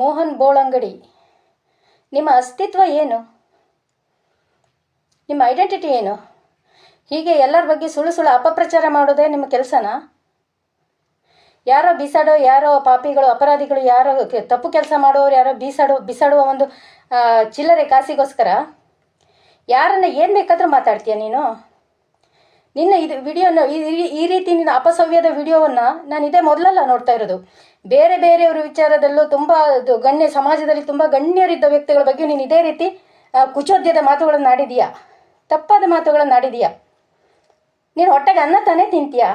ಮೋಹನ್ ಬೋಳಂಗಡಿ, ನಿಮ್ಮ ಅಸ್ತಿತ್ವ ಏನು? ನಿಮ್ಮ ಐಡೆಂಟಿಟಿ ಏನು? ಹೀಗೆ ಎಲ್ಲರ ಬಗ್ಗೆ ಸುಳ್ಳು ಸುಳ್ಳು ಅಪಪ್ರಚಾರ ಮಾಡೋದೇ ನಿಮ್ಮ ಕೆಲಸನಾ? ಯಾರೋ ಬಿಸಾಡೋ, ಯಾರೋ ಪಾಪಿಗಳು, ಅಪರಾಧಿಗಳು, ಯಾರೋ ತಪ್ಪು ಕೆಲಸ ಮಾಡೋರು, ಯಾರೋ ಬೀಸಾಡೋ, ಬಿಸಾಡುವ ಒಂದು ಚಿಲ್ಲರೆ ಕಾಸಿಗೋಸ್ಕರ ಯಾರನ್ನ ಏನು ಬೇಕಾದರೂ ಮಾತಾಡ್ತೀಯ ನೀನು? ನಿನ್ನ ಇದು ವಿಡಿಯೋನ ಈ ರೀತಿ ನಿನ್ನ ಅಪಸವ್ಯದ ವಿಡಿಯೋವನ್ನು ನಾನು ಇದೇ ಮೊದಲಲ್ಲ ನೋಡ್ತಾ ಇರೋದು. ಬೇರೆ ಬೇರೆಯವರ ವಿಚಾರದಲ್ಲೂ ತುಂಬ ಗಣ್ಯ ಸಮಾಜದಲ್ಲಿ ತುಂಬ ಗಣ್ಯರಿದ್ದ ವ್ಯಕ್ತಿಗಳ ಬಗ್ಗೆ ನೀನು ಇದೇ ರೀತಿ ಕುಚೋದ್ಯದ ಮಾತುಗಳನ್ನು ಆಡಿದೀಯಾ? ತಪ್ಪಾದ ಮಾತುಗಳನ್ನು ಆಡಿದೀಯಾ? ನೀನು ಹೊಟ್ಟೆಗೆ ಅನ್ನ ತಾನೇ ತಿಂತೀಯಾ?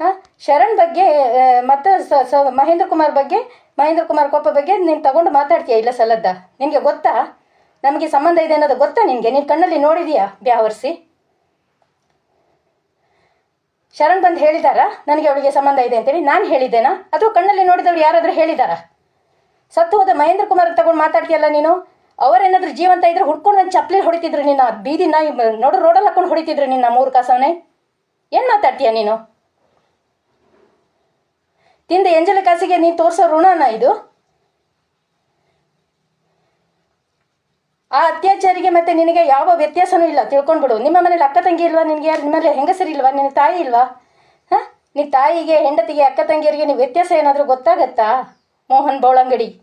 ಹಾಂ? ಶರಣ್ ಬಗ್ಗೆ ಮತ್ತೆ ಮಹೇಂದ್ರ ಕುಮಾರ್ ಬಗ್ಗೆ, ಮಹೇಂದ್ರ ಕುಮಾರ್ ಕೋಪ ಬಗ್ಗೆ ನೀನು ತಗೊಂಡು ಮಾತಾಡ್ತೀಯ ಇಲ್ಲ ಸಲದ್ದ ನಿನಗೆ ಗೊತ್ತಾ? ನಮಗೆ ಸಂಬಂಧ ಇದೆ ಅನ್ನೋದು ಗೊತ್ತಾ ನಿನಗೆ? ನೀನು ಕಣ್ಣಲ್ಲಿ ನೋಡಿದೀಯಾ? ಬ್ಯಾವರ್ಸಿ? ಶರಣ್ ಬಂದು ಹೇಳಿದಾರ? ನನಗೆ ಅವಳಿಗೆ ಸಂಬಂಧ ಇದೆ ಅಂತೇಳಿ ನಾನು ಹೇಳಿದ್ದೇನಾ? ಅಥವಾ ಕಣ್ಣಲ್ಲಿ ನೋಡಿದವ್ರು ಯಾರಾದರೂ ಹೇಳಿದಾರ? ಸತ್ತು ಹೋದ ಮಹೇಂದ್ರ ಕುಮಾರ್ ತಗೊಂಡು ಮಾತಾಡ್ತೀಯಲ್ಲ ನೀನು? ಅವರೇನಾದ್ರೂ ಜೀವಂತ ಇದ್ರೆ ಹುಡ್ಕೊಂಡು ಒಂದು ಚಪ್ಪಲಿ ಹೊಡಿತಿದ್ರು ನಿನ್ನ ಬೀದಿ ನೋಡು ರೋಡಲ್ಲಿ ಹಾಕೊಂಡು ಹೊಡಿತಿದ್ರು ನಿನ್ನ ಮೂರು ಕಾಸವನೇ ಏನು ಮಾತಾಡ್ತೀಯ ನೀನು? ತಿಂದ, ಎಂಜಲ ಕಾಸಿಗೆ ನೀನು ತೋರಿಸೋ ಋಣನ ಇದು? ಆ ಅತ್ಯಾಚಾರಿಗೆ ಮತ್ತೆ ನಿನಗೆ ಯಾವ ವ್ಯತ್ಯಾಸನೂ ಇಲ್ಲ. ತಿಳ್ಕೊಂಡ್ಬಿಡು. ನಿಮ್ಮ ಮನೇಲಿ ಅಕ್ಕ ತಂಗಿ ಇಲ್ವಾ ನಿನಗೆ? ನಿಮ್ಮಲ್ಲಿ ಹೆಂಗಸರಿಲ್ವಾ ನಿನ್ನ ತಾಯಿ ಇಲ್ವಾ? ಹಾಂ? ನಿನ್ನ ತಾಯಿಗೆ, ಹೆಂಡತಿಗೆ, ಅಕ್ಕ ತಂಗಿಯರಿಗೆ ನೀವು ವ್ಯತ್ಯಾಸ ಏನಾದರೂ ಗೊತ್ತಾಗತ್ತಾ? ಮೋಹನ್ ಬೋಳಂಗಡಿ.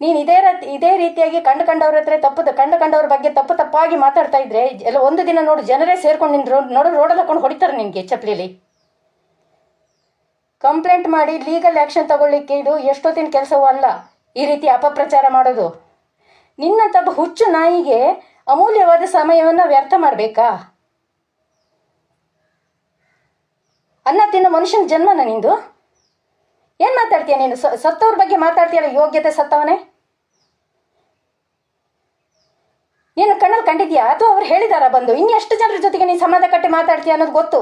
ನೀನು ಇದೇ ರೀತಿ ಇದೇ ರೀತಿಯಾಗಿ ಕಂಡು ಕಂಡವ್ರ ಹತ್ರ ತಪ್ಪು, ಕಂಡು ಕಂಡವ್ರ ಬಗ್ಗೆ ತಪ್ಪು ತಪ್ಪಾಗಿ ಮಾತಾಡ್ತಾ ಇದ್ರೆ, ಎಲ್ಲ ಒಂದು ದಿನ ನೋಡು, ಜನರೇ ಸೇರ್ಕೊಂಡು ನಿನ್ನ ರೋಡ್, ನೋಡು ರೋಡಲ್ಲಿ ಹಾಕೊಂಡು ಹೊಡಿತಾರೆ ನಿನಗೆ ಚಪ್ಪಲಿಲಿ ಕಂಪ್ಲೇಂಟ್ ಮಾಡಿ, ಲೀಗಲ್ ಆ್ಯಕ್ಷನ್ ತಗೊಳ್ಳಿಕ್ಕೆ ಇದು ಎಷ್ಟೊತ್ತಿನ ಕೆಲಸವೂ ಅಲ್ಲ. ಈ ರೀತಿ ಅಪಪ್ರಚಾರ ಮಾಡೋದು. ನಿನ್ನಂಥ ಹುಚ್ಚು ನಾಯಿಗೆ ಅಮೂಲ್ಯವಾದ ಸಮಯವನ್ನು ವ್ಯರ್ಥ ಮಾಡಬೇಕಾ? ಅನ್ನ ತಿನ್ನೋ ಮನುಷ್ಯನ ಜನ್ಮನ ನಿಂದು? ಏನು ಮಾತಾಡ್ತೀಯ ನೀನು? ಸತ್ತವ್ರ ಬಗ್ಗೆ ಮಾತಾಡ್ತೀಯಲ್ಲ ಯೋಗ್ಯತೆ ಸತ್ತವನೇ? ನೀನು ಕಣ್ಣಲ್ಲಿ ಕಂಡಿದ್ಯಾ? ಅಥವಾ ಅವ್ರು ಹೇಳಿದಾರ ಬಂದು. ಇನ್ನೆಷ್ಟು ಜನರ ಜೊತೆಗೆ ನೀನು ಸಂಬಂಧ ಕಟ್ಟಿ ಮಾತಾಡ್ತೀಯ ಅನ್ನೋದು ಗೊತ್ತು.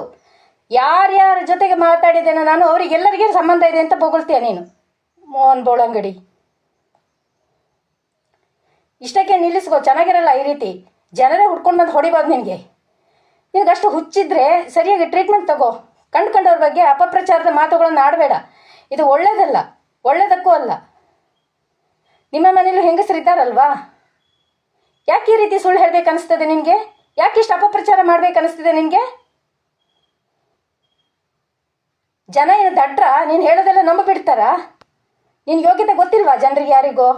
ಯಾರ್ಯಾರ ಜೊತೆಗೆ ಮಾತಾಡಿದ್ದೇನೋ ನಾನು ಅವರಿಗೆಲ್ಲರಿಗೂ ಸಂಬಂಧ ಇದೆ ಅಂತ ಬೊಗಳ್ತೀಯ ನೀನು? ಮೋಹನ್ ಬೋಳಂಗಡಿ. ಇಷ್ಟಕ್ಕೆ ನಿಲ್ಲಿಸ್ಕೋ, ಚೆನ್ನಾಗಿರಲ್ಲ ಈ ರೀತಿ. ಜನರೇ ಹುಡ್ಕೊಂಡು ಬಂದು ಹೊಡಿಬೋದು ನಿನಗೆ. ಅಷ್ಟು ಹುಚ್ಚಿದ್ರೆ ಸರಿಯಾಗಿ ಟ್ರೀಟ್ಮೆಂಟ್ ತಗೋ. ಕಂಡು ಕಂಡವ್ರ ಬಗ್ಗೆ ಅಪಪ್ರಚಾರದ ಮಾತುಗಳನ್ನು ಆಡಬೇಡ. ಇದು ಒಳ್ಳೇದಲ್ಲ, ಒಳ್ಳೇದಕ್ಕೂ ಅಲ್ಲ. ನಿಮ್ಮ ಮನೇಲೂ ಹೆಂಗಸರಿದ್ದಾರಲ್ವಾ ಯಾಕೆ ಈ ರೀತಿ ಸುಳ್ಳು ಹೇಳ್ಬೇಕು ಅನಿಸ್ತದೆ ನಿನಗೆ? ಯಾಕೆ ಇಷ್ಟು ಅಪಪ್ರಚಾರ ಮಾಡ್ಬೇಕು ಅನಿಸ್ತಿದೆ ನಿನಗೆ? ಜನ ಏನು ದಡ್ರ? ನೀನು ಹೇಳೋದೆಲ್ಲ ನಂಬ ಬಿಡ್ತಾರಾ ನಿನ್ನ ಯೋಗ್ಯತೆ ಗೊತ್ತಿಲ್ವಾ ಜನರಿಗೆ ಯಾರಿಗೋ?